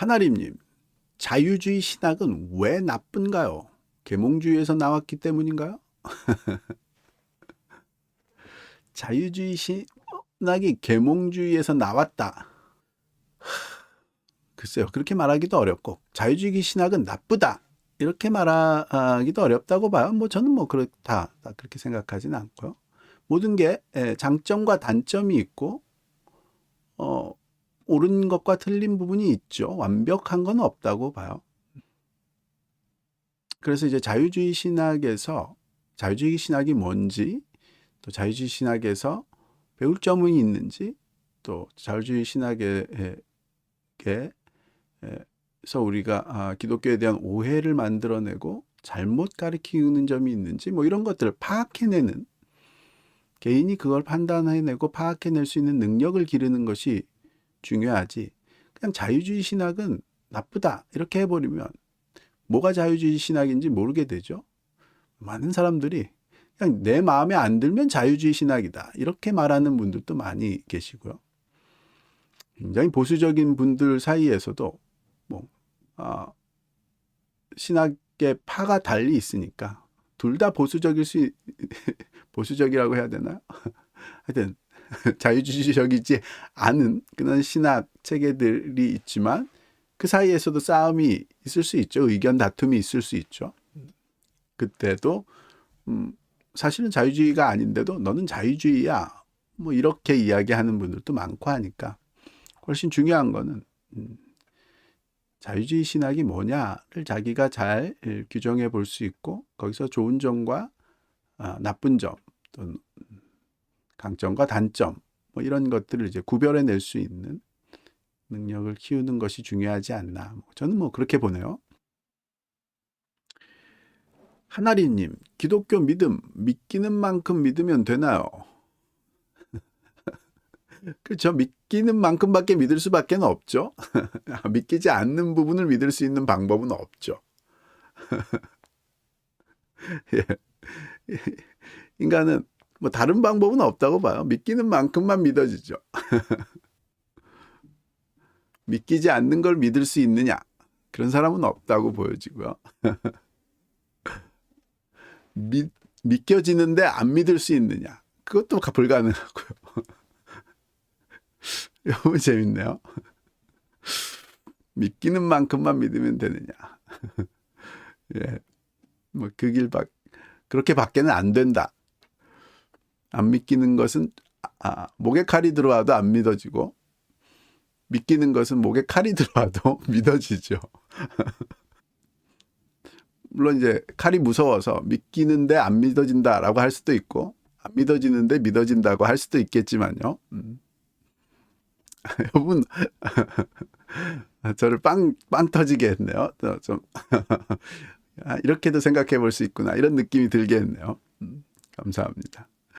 하나님님, 자유주의 신학은 왜 나쁜가요? 계몽주의에서 나왔기 때문인가요? 자유주의 신학이 계몽주의에서 나왔다. 글쎄요, 그렇게 말하기도 어렵고, 자유주의 신학은 나쁘다. 이렇게 말하기도 어렵다고 봐요. 뭐 저는 뭐 그렇다. 다 그렇게 생각하지는 않고요. 모든 게 예, 장점과 단점이 있고, 어, 옳은 것과 틀린 부분이 있죠. 완벽한 건 없다고 봐요. 그래서 이제 자유주의 신학에서 자유주의 신학이 뭔지, 또 자유주의 신학에서 배울 점이 있는지, 또 자유주의 신학에 에, 서 우리가 아, 기독교에 대한 오해를 만들어내고 잘못 가르치는 점이 있는지 뭐 이런 것들을 파악해내는 개인이 그걸 판단해내고 파악해낼 수 있는 능력을 기르는 것이 중요하지. 그냥 자유주의 신학은 나쁘다 이렇게 해버리면 뭐가 자유주의 신학인지 모르게 되죠. 많은 사람들이 그냥 내 마음에 안 들면 자유주의 신학이다 이렇게 말하는 분들도 많이 계시고요. 굉장히 보수적인 분들 사이에서도 뭐 아, 신학의 파가 달리 있으니까 둘 다 보수적일 수 있- 보수적이라고 해야 되나요? 하여튼 자유주의적이지 않은 그런 신학 체계들이 있지만 그 사이에서도 싸움이 있을 수 있죠. 의견 다툼이 있을 수 있죠. 그때도 음, 사실은 자유주의가 아닌데도 너는 자유주의야. 뭐 이렇게 이야기하는 분들도 많고 하니까 훨씬 중요한 거는 음, 자유주의 신학이 뭐냐를 자기가 잘 예, 규정해 볼 수 있고 거기서 좋은 점과 아, 나쁜 점, 또 강점과 단점 뭐 이런 것들을 이제 구별해 낼 수 있는 능력을 키우는 것이 중요하지 않나. 뭐 저는 뭐 그렇게 보네요. 하나리님, 기독교 믿음 믿기는 만큼 믿으면 되나요? 그렇죠. 믿기는 만큼밖에 믿을 수밖에 없죠. 믿기지 않는 부분을 믿을 수 있는 방법은 없죠. 예. 인간은 뭐 다른 방법은 없다고 봐요. 믿기는 만큼만 믿어지죠. 믿기지 않는 걸 믿을 수 있느냐? 그런 사람은 없다고 보여지고요. 믿, 믿겨지는데 안 믿을 수 있느냐? 그것도 불가능하고요. 너무 재밌네요. 믿기는 만큼만 믿으면 되느냐? 예, 뭐 그 길 밖, 그렇게 밖에는 안 된다. 안 믿기는 것은 아, 목에 칼이 들어와도 안 믿어지고 믿기는 것은 목에 칼이 들어와도 믿어지죠. 물론 이제 칼이 무서워서 믿기는데 안 믿어진다라고 할 수도 있고 안 믿어지는데 믿어진다고 할 수도 있겠지만요. 음. 여러분 저를 빵, 빵 터지게 했네요. 저좀 아, 이렇게도 생각해 볼 수 있구나 이런 느낌이 들게 했네요. 음, 감사합니다.